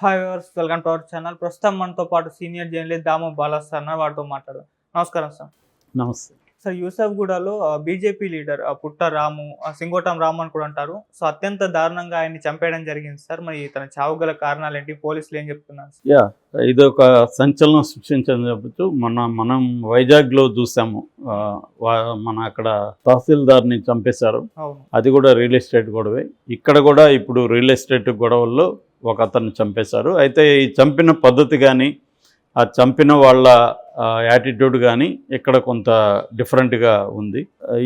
Hi viewers welcome to our channel ప్రస్తుతం మనతో పాటు senior journalist Damu Balas sir ఉన్నారు. వారితో మాట్లాడదాం నమస్కారం సార్ నమస్తే సార్ యూసఫ్గూడలో బీజేపీ లీడర్ ఆ, పుట్ట రాము సింగోటం రాము అని కూడా అంటారు. సో అత్యంత దారుణంగా ఆయన్ని చంపేయడం జరిగింది సార్. మరి తన చావు గల కారణాలు ఏంటి పోలీసులు ఏం చెప్తున్నారు? యా ఇది ఒక సంచలనం సృష్టించని చెప్పచ్చు మన మనం వైజాగ్లో చూసాము. మన అక్కడ తహసీల్దార్ని చంపేశారు. అది కూడా రియల్ ఎస్టేట్ గొడవే. ఇక్కడ కూడా ఇప్పుడు రియల్ ఎస్టేట్ గొడవల్లో ఒక అతన్ని చంపేశారు. అయితే ఈ చంపిన పద్ధతి కానీ ఆ చంపిన వాళ్ళ యాటిట్యూడ్ కానీ ఇక్కడ కొంత డిఫరెంట్గా ఉంది.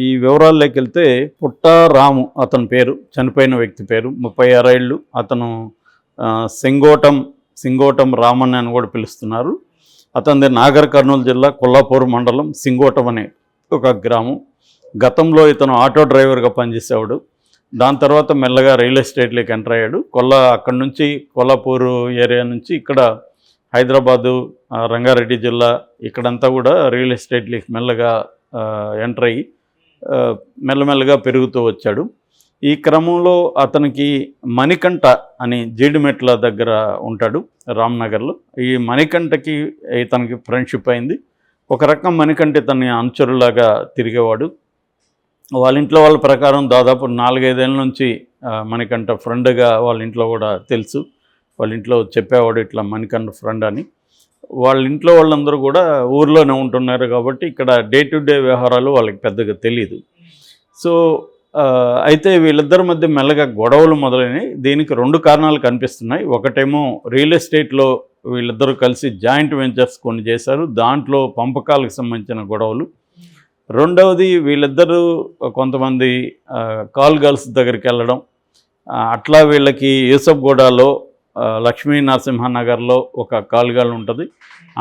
ఈ వివరాల్లోకి వెళ్తే పుట్ట రాము అతని పేరు చనిపోయిన వ్యక్తి పేరు ముప్పై ఆరేళ్ళు అతను సింగోటం సింగోటం రామన్ అని కూడా పిలుస్తున్నారు. అతనిది నాగర్ కర్నూలు జిల్లా కొల్లాపూర్ మండలం సింగోటం అనే ఒక గ్రామం. గతంలో ఇతను ఆటో డ్రైవర్గా పనిచేసేవాడు. దాని తర్వాత మెల్లగా రియల్ ఎస్టేట్లోకి ఎంటర్ అయ్యాడు. కొల్లా అక్కడి నుంచి కొల్లాపూర్ ఏరియా నుంచి ఇక్కడ హైదరాబాదు రంగారెడ్డి జిల్లా ఇక్కడంతా కూడా రియల్ ఎస్టేట్లు మెల్లగా ఎంటర్ అయ్యి మెల్లమెల్లగా పెరుగుతూ వచ్చాడు. ఈ క్రమంలో అతనికి మణికంఠ అని జీడిమెట్ల దగ్గర ఉంటాడు రామ్నగర్లో. ఈ మణికంఠకి ఇతనికి ఫ్రెండ్షిప్ అయింది. ఒక రకం మణికంఠ ఇతన్ని అనుచరులాగా తిరిగేవాడు. వాళ్ళ ఇంట్లో వాళ్ళ ప్రకారం దాదాపు నాలుగైదేళ్ళ నుంచి మణికంఠ ఫ్రెండ్గా వాళ్ళ ఇంట్లో కూడా తెలుసు. వాళ్ళ ఇంట్లో చెప్పేవాడు ఇట్లా మణికండ ఫ్రెండ్ అని. వాళ్ళ ఇంట్లో వాళ్ళందరూ కూడా ఊర్లోనే ఉంటున్నారు కాబట్టి ఇక్కడ డే టు డే వ్యవహారాలు వాళ్ళకి పెద్దగా తెలియదు సో అయితే వీళ్ళిద్దరి మధ్య మెల్లగా గొడవలు మొదలైనవి దీనికి రెండు కారణాలు కనిపిస్తున్నాయి. ఒకటేమో రియల్ ఎస్టేట్లో వీళ్ళిద్దరూ కలిసి జాయింట్ వెంచర్స్ కొన్ని చేశారు. దాంట్లో పంపకాలకు సంబంధించిన గొడవలు. రెండవది వీళ్ళిద్దరూ కొంతమంది కాల్ గర్ల్స్ దగ్గరికి వెళ్ళడం. అట్లా వీళ్ళకి యూసఫ్గూడలో ఆ, లక్ష్మీ నరసింహనగర్లో ఒక కాలుగాలు ఉంటుంది.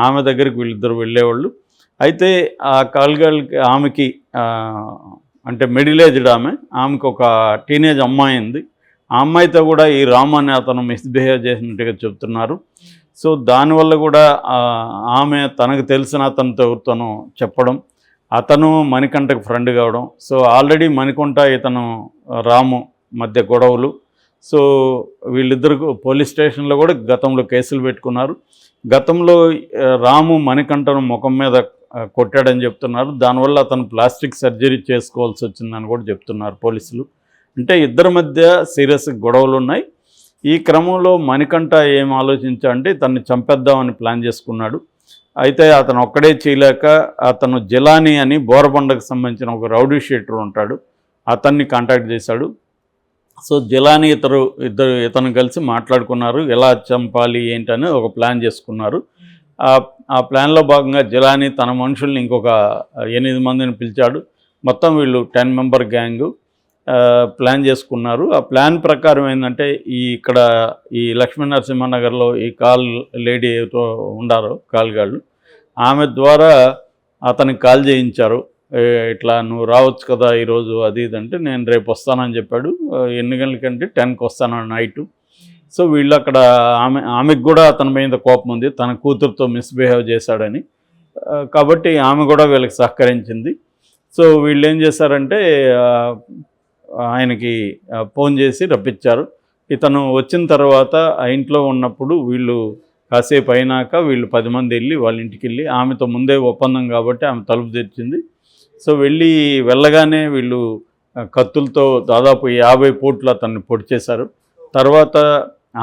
ఆమె దగ్గరికి వీళ్ళిద్దరు వెళ్ళేవాళ్ళు. అయితే ఆ కాలుగాలకి ఆమెకి అంటే మిడిల్ ఏజ్డ్ ఆమె ఆమెకు ఒక టీనేజ్ అమ్మాయి ఉంది. ఆ అమ్మాయితో కూడా ఈ రామ్ అనే అతను మిస్బిహేవ్ చేసినట్టుగా చెప్తున్నారు. సో దానివల్ల కూడా ఆమె తనకు తెలిసిన అతనితో ఎవరితోనో చెప్పడం అతను మణికంఠకు ఫ్రెండ్ కావడం. సో ఆల్రెడీ మణికంఠ ఇతను రాము మధ్య గొడవలు సో వీళ్ళిద్దరు పోలీస్ స్టేషన్లో కూడా గతంలో కేసులు పెట్టుకున్నారు. గతంలో రాము మణికంఠను ముఖం మీద కొట్టాడని చెప్తున్నారు. దానివల్ల అతను ప్లాస్టిక్ సర్జరీ చేసుకోవాల్సి వచ్చిందని కూడా చెప్తున్నారు పోలీసులు. అంటే ఇద్దరి మధ్య సీరియస్ గొడవలు ఉన్నాయి. ఈ క్రమంలో మణికంఠ ఏం ఆలోచించాడంటే తన్ని చంపేద్దామని ప్లాన్ చేసుకున్నాడు. అయితే అతను ఒక్కడే చేయలేక అతను జిలానీ అని బోరబండకు సంబంధించిన ఒక రౌడీ షీటర్ ఉంటాడు. అతన్ని కాంటాక్ట్ చేశాడు. సో జిలాని ఇతరు ఇద్దరు ఇతను కలిసి మాట్లాడుకున్నారు. ఎలా చంపాలి ఏంటని ఒక ప్లాన్ చేసుకున్నారు. ఆ ప్లాన్లో భాగంగా జిలాని తన మనుషుల్ని ఇంకొక ఎనిమిది మందిని పిలిచాడు. మొత్తం వీళ్ళు టెన్ మెంబర్ గ్యాంగ్ ప్లాన్ చేసుకున్నారు. ఆ ప్లాన్ ప్రకారం ఏంటంటే ఈ ఇక్కడ ఈ లక్ష్మీ నరసింహనగర్లో ఈ కాల్ లేడీ ఏదో ఉండారో కాల్గాళ్ళు ఆమె ద్వారా అతనికి కాల్ చేయించారు. ఇట్లా నువ్వు రావచ్చు కదా ఈరోజు అది ఇది అంటే నేను రేపు వస్తానని చెప్పాడు. ఎన్ని గంటలకంటే టెన్కి వస్తాను నైట్. సో వీళ్ళు అక్కడ ఆమె ఆమెకు కూడా అతని మీద కోపం ఉంది. తన కూతురుతో మిస్బిహేవ్ చేశాడని. కాబట్టి ఆమె కూడా వీళ్ళకి సహకరించింది. సో వీళ్ళు ఏం చేశారంటే ఆయనకి ఫోన్ చేసి రప్పించారు. ఇతను వచ్చిన తర్వాత ఆ ఇంట్లో ఉన్నప్పుడు వీళ్ళు కాసేపు అయినాక వీళ్ళు పది మంది వెళ్ళి వాళ్ళ ఇంటికి వెళ్ళి ఆమెతో ముందే ఒప్పందం కాబట్టి ఆమె తలుపు తెచ్చింది సో వెళ్ళి వెళ్ళగానే వీళ్ళు కత్తులతో దాదాపు యాభై పూట్లు అతన్ని పొడి చేశారు. తర్వాత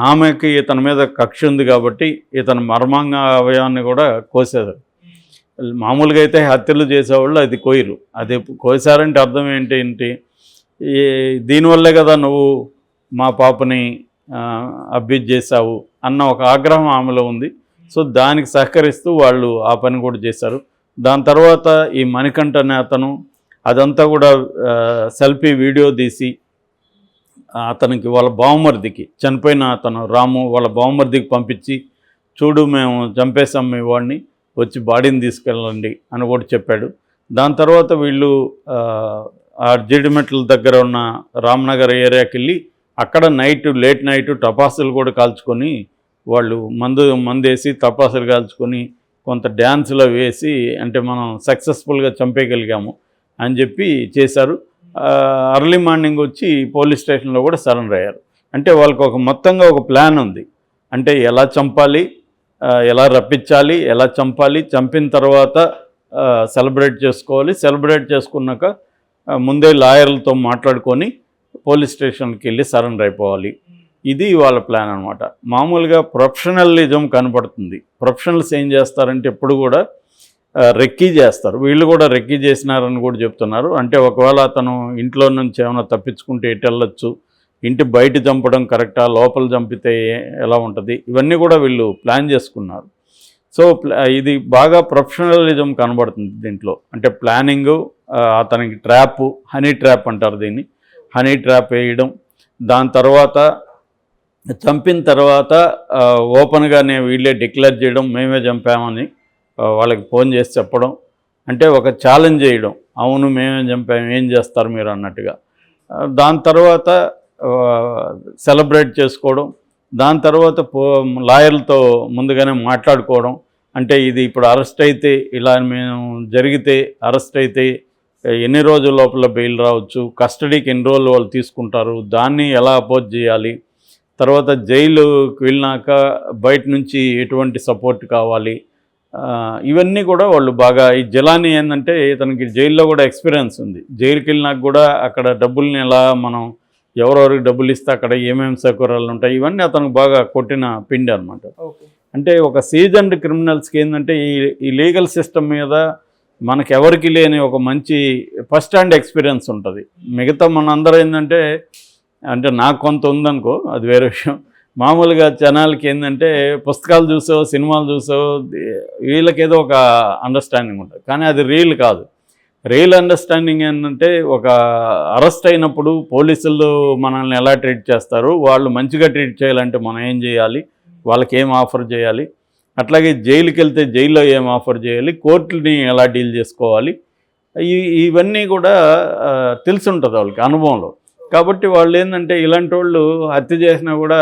ఆమెకి ఇతని మీద కక్ష ఉంది కాబట్టి ఇతను మర్మాంగ అవయవాన్ని కూడా కోసేశారు. మామూలుగా అయితే హత్యలు చేసేవాళ్ళు అది కోయరు. అది కోసారంటే అర్థం ఏంటి ఏంటి ఈ దీనివల్లే కదా నువ్వు మా పాపని అబ్యూజ్ చేశావు అన్న ఒక ఆగ్రహం ఆమెలో ఉంది. సో దానికి సహకరిస్తూ వాళ్ళు ఆ పని కూడా చేశారు. దాని తర్వాత ఈ మణికంఠ అనే అతను అదంతా కూడా సెల్ఫీ వీడియో తీసి అతనికి వాళ్ళ బావమరిదికి చనిపోయిన అతను రాము వాళ్ళ బావమరిదికి పంపించి చూడు మేము చంపేశాం మీ వాడిని వచ్చి బాడీని తీసుకెళ్ళండి అని కూడా చెప్పాడు. దాని తర్వాత వీళ్ళు ఆ, జీడిమెట్ల దగ్గర ఉన్న రామ్నగర్ ఏరియాకి వెళ్ళి అక్కడ నైట్ లేట్ నైట్ టపాసులు కూడా కాల్చుకొని వాళ్ళు మందు మందేసి తపాసులు కాల్చుకొని కొంత డ్యాన్స్లో వేసి అంటే మనం సక్సెస్ఫుల్గా చంపేయగలిగాము అని చెప్పి చేశారు. అర్లీ మార్నింగ్ వచ్చి పోలీస్ స్టేషన్లో కూడా సరెండర్ అయ్యారు. అంటే వాళ్ళకి ఒక మొత్తంగా ఒక ప్లాన్ ఉంది. అంటే ఎలా చంపాలి ఎలా రప్పించాలి ఎలా చంపాలి చంపిన తర్వాత సెలబ్రేట్ చేసుకోవాలి. సెలబ్రేట్ చేసుకున్నాక ముందే లాయర్లతో మాట్లాడుకొని పోలీస్ స్టేషన్కి వెళ్ళి సరెండర్ అయిపోవాలి. ఇది వాళ్ళ ప్లాన్ అనమాట మామూలుగా ప్రొఫెషనలిజం కనపడుతుంది. ప్రొఫెషనల్స్ ఏం చేస్తారంటే ఎప్పుడు కూడా రెక్కీ చేస్తారు. వీళ్ళు కూడా రెక్కీ చేసినారని కూడా చెప్తున్నారు. అంటే ఒకవేళ అతను ఇంట్లో నుంచి ఏమైనా తప్పించుకుంటే ఎటు వెళ్ళొచ్చు? ఇంటి బయట చంపడం కరెక్టా లోపల చంపితే ఎలా ఉంటుంది? ఇవన్నీ కూడా వీళ్ళు ప్లాన్ చేసుకున్నారు. సో ఇది బాగా ప్రొఫెషనలిజం కనబడుతుంది దీంట్లో. అంటే ప్లానింగ్ అతనికి ట్రాప్ హనీ ట్రాప్ అంటారు దీన్ని. హనీ ట్రాప్ వేయడం. దాని తర్వాత చంపిన తర్వాత ఓపెన్గా నేను వీళ్ళే డిక్లేర్ చేయడం మేమే చంపామని వాళ్ళకి ఫోన్ చేసి చెప్పడం అంటే ఒక ఛాలెంజ్ చేయడం. అవును మేమే చంపాము ఏం చేస్తారు మీరు అన్నట్టుగా. దాని తర్వాత సెలబ్రేట్ చేసుకోవడం దాని తర్వాత పో లాయర్లతో ముందుగానే మాట్లాడుకోవడం అంటే ఇది ఇప్పుడు అరెస్ట్ అయితే ఇలా మేము జరిగితే అరెస్ట్ అయితే ఎన్ని రోజుల లోపల బెయిల్ రావచ్చు కస్టడీకి ఎన్ని రోజులు వాళ్ళు తీసుకుంటారు దాన్ని ఎలా అపోజ్ చేయాలి తర్వాత జైలుకి వెళ్ళినాక బయట నుంచి ఎటువంటి సపోర్ట్ కావాలి ఇవన్నీ కూడా వాళ్ళు బాగా ఈ జలాని ఏంటంటే ఇతనికి జైల్లో కూడా ఎక్స్పీరియన్స్ ఉంది. జైలుకి వెళ్ళినాక కూడా అక్కడ డబ్బుల్ని ఎలా మనం ఎవరెవరికి డబ్బులు ఇస్తే అక్కడ ఏమేమి సౌకర్యాలు ఉంటాయి ఇవన్నీ అతనికి బాగా కొట్టిన పిండి అనమాట అంటే ఒక సీజన్డ్ క్రిమినల్స్కి ఏంటంటే ఈ ఈ లీగల్ సిస్టమ్ మీద మనకి ఎవరికి లేని ఒక మంచి ఫస్ట్ హ్యాండ్ ఎక్స్పీరియన్స్ ఉంటుంది. మిగతా మనందరూ ఏంటంటే అంటే నాకు కొంత ఉందనుకో అది వేరే విషయం. మామూలుగా జనాలకి ఏంటంటే పుస్తకాలు చూసో సినిమాలు చూసో వీళ్ళకి ఏదో ఒక అండర్స్టాండింగ్ ఉంటుంది. కానీ అది రియల్ కాదు. రియల్ అండర్స్టాండింగ్ ఏంటంటే ఒక అరెస్ట్ అయినప్పుడు పోలీసులు మనల్ని ఎలా ట్రీట్ చేస్తారు వాళ్ళు మంచిగా ట్రీట్ చేయాలంటే మనం ఏం చేయాలి? వాళ్ళకి ఏం ఆఫర్ చేయాలి? అట్లాగే జైలుకి వెళ్తే జైల్లో ఏం ఆఫర్ చేయాలి? కోర్టుని ఎలా డీల్ చేసుకోవాలి? ఇవన్నీ కూడా తెలిసి ఉంటుంది వాళ్ళకి అనుభవంలో. కాబట్టి వాళ్ళు ఏంటంటే ఇలాంటి వాళ్ళు హత్య చేసినా కూడా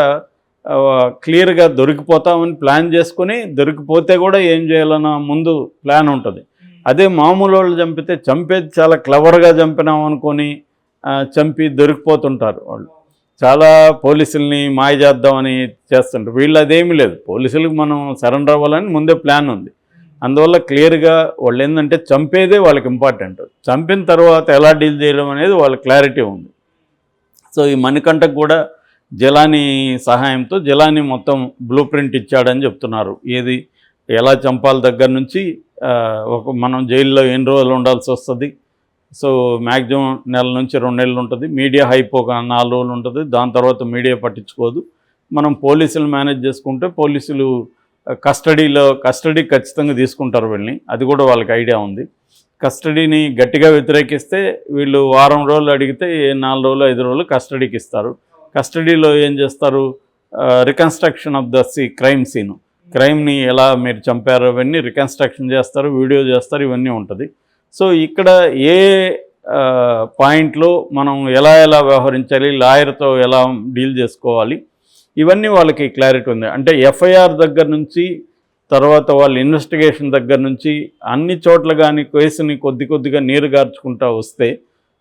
క్లియర్గా దొరికిపోతామని ప్లాన్ చేసుకుని దొరికిపోతే కూడా ఏం చేయాలన్న ముందు ప్లాన్ ఉంటుంది. అదే మామూలు వాళ్ళు చంపితే చంపేది చాలా క్లవర్గా చంపినాం అనుకొని చంపి దొరికిపోతుంటారు వాళ్ళు. చాలా పోలీసుల్ని మాయ చేద్దామని చేస్తుంటారు. వీళ్ళు అదేమీ లేదు. పోలీసులకు మనం సరెండర్ అవ్వాలని ముందే ప్లాన్ ఉంది. అందువల్ల క్లియర్గా వాళ్ళు ఏంటంటే చంపేదే వాళ్ళకి ఇంపార్టెంట్. చంపిన తర్వాత ఎలా డీల్ చేయడం అనేది వాళ్ళ క్లారిటీ ఉంది. సో ఈ మణికంఠకు కూడా జలాని సహాయంతో జలాని మొత్తం బ్లూ ప్రింట్ ఇచ్చాడని చెప్తున్నారు. ఏది ఎలా చంపాలి దగ్గర నుంచి ఒక మనం జైల్లో ఎన్ని రోజులు ఉండాల్సి వస్తుంది? సో మ్యాక్సిమం నెల నుంచి రెండు నెలలు ఉంటుంది. మీడియా హైప్ ఒక నాలుగు రోజులు ఉంటుంది. దాని తర్వాత మీడియా పట్టించుకోదు. మనం పోలీసులు మేనేజ్ చేసుకుంటే పోలీసులు కస్టడీలో కస్టడీ ఖచ్చితంగా తీసుకుంటారు వీళ్ళని. అది కూడా వాళ్ళకి ఐడియా ఉంది. కస్టడీని గట్టిగా వ్యతిరేకిస్తే వీళ్ళు వారం రోజులు అడిగితే నాలుగు రోజులు ఐదు రోజులు కస్టడీకి ఇస్తారు. కస్టడీలో ఏం చేస్తారు? Reconstruction of the see crime scene క్రైమ్ని ఎలా మీరు చంపారు అవన్నీ రికన్స్ట్రక్షన్ చేస్తారు వీడియో చేస్తారు ఇవన్నీ ఉంటుంది. సో ఇక్కడ ఏ పాయింట్లో మనం ఎలా ఎలా వ్యవహరించాలి లాయర్తో ఎలా డీల్ చేసుకోవాలి ఇవన్నీ వాళ్ళకి క్లారిటీ ఉంది. అంటే ఎఫ్ఐఆర్ దగ్గర నుంచి తర్వాత వాళ్ళ ఇన్వెస్టిగేషన్ దగ్గర నుంచి అన్ని చోట్ల కానీ కేసుని కొద్ది కొద్దిగా నీరు గార్చుకుంటా వస్తే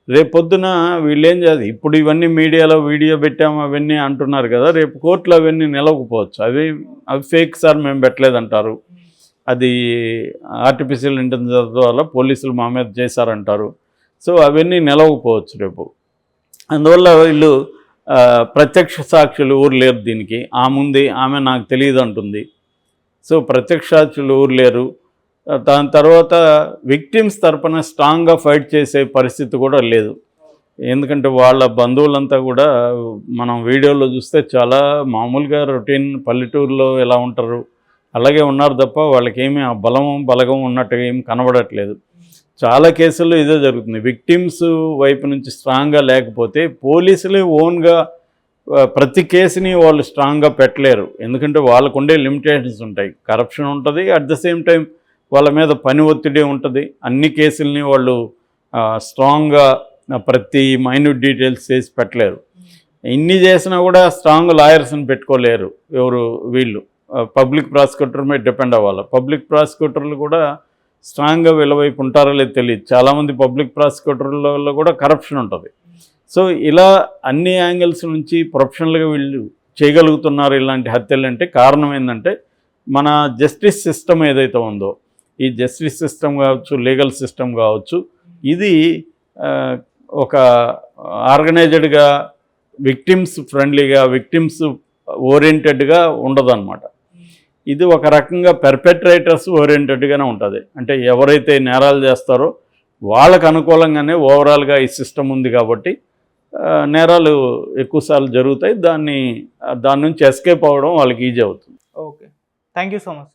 రేపొద్దున వీళ్ళు ఏం చేయాలి? ఇప్పుడు ఇవన్నీ మీడియాలో వీడియో పెట్టాము అవన్నీ అంటున్నారు కదా రేపు కోర్టులో అవన్నీ నిలవకపోవచ్చు. అవి అవి ఫేక్ సార్ మేము పెట్టలేదంటారు. అది ఆర్టిఫిషియల్ ఇంటెలిజెన్స్ వల్ల పోలీసులు మా మీద చేశారంటారు. సో అవన్నీ నిలవకపోవచ్చు రేపు. అందువల్ల వీళ్ళు ప్రత్యక్ష సాక్షులు ఊరు లేరు దీనికి. ఆముంది ఆమె నాకు తెలియదు అంటుంది. సో ప్రత్యక్షాచులు ఊరు లేరు దాని తర్వాత విక్టిమ్స్ తరపున స్ట్రాంగ్గా ఫైట్ చేసే పరిస్థితి కూడా లేదు. ఎందుకంటే వాళ్ళ బంధువులంతా కూడా మనం వీడియోలో చూస్తే చాలా మామూలుగా రొటీన్ పల్లెటూరులో ఎలా ఉంటారు అలాగే ఉన్నారు తప్ప వాళ్ళకేమీ ఆ బలం బలగం ఉన్నట్టుగా ఏం కనబడట్లేదు. చాలా కేసుల్లో ఇదే జరుగుతుంది. విక్టిమ్స్ వైపు నుంచి స్ట్రాంగ్గా లేకపోతే పోలీసులే ఓన్గా ప్రతి కేసుని వాళ్ళు స్ట్రాంగ్గా పెట్టలేరు. ఎందుకంటే వాళ్ళకు ఉండే లిమిటేషన్స్ ఉంటాయి. కరప్షన్ ఉంటుంది. అట్ ద సేమ్ టైం వాళ్ళ మీద పని ఒత్తిడి ఉంటుంది. అన్ని కేసుల్ని వాళ్ళు స్ట్రాంగ్గా ప్రతి మైన్యూట్ డీటెయిల్స్ చేసి పెట్టలేరు. ఇన్ని చేసినా కూడా స్ట్రాంగ్ లాయర్స్ని పెట్టుకోలేరు ఎవరు వీళ్ళు. పబ్లిక్ ప్రాసిక్యూటర్ మీద డిపెండ్ అవ్వాలి. పబ్లిక్ ప్రాసిక్యూటర్లు కూడా స్ట్రాంగ్గా వీళ్ళవైపు ఉంటారో లేదు తెలియదు. చాలామంది పబ్లిక్ ప్రాసిక్యూటర్లలో కూడా కరప్షన్ ఉంటుంది. సో ఇలా అన్ని యాంగిల్స్ నుంచి ప్రొఫెషనల్గా వీళ్ళు చేయగలుగుతున్నారు ఇలాంటి హత్యలు అంటే కారణం ఏంటంటే మన జస్టిస్ సిస్టమ్ ఏదైతే ఉందో ఈ జస్టిస్ సిస్టమ్ కావచ్చు లీగల్ సిస్టమ్ కావచ్చు ఇది ఒక ఆర్గనైజ్డ్గా విక్టిమ్స్ ఫ్రెండ్లీగా విక్టిమ్స్ ఓరియంటెడ్గా ఉండదన్నమాట. ఇది ఒక రకంగా పెర్పెట్రేటర్స్ ఓరియంటెడ్గానే ఉంటుంది. అంటే ఎవరైతే నేరాలు చేస్తారో వాళ్ళకు అనుకూలంగానే ఓవరాల్గా ఈ సిస్టమ్ ఉంది కాబట్టి నేరాలు ఎక్కువసార్లు జరుగుతాయి. దాన్ని దాని నుంచి ఎస్కేప్ అవ్వడం వాళ్ళకి ఈజీ అవుతుంది. Okay. Thank you so much.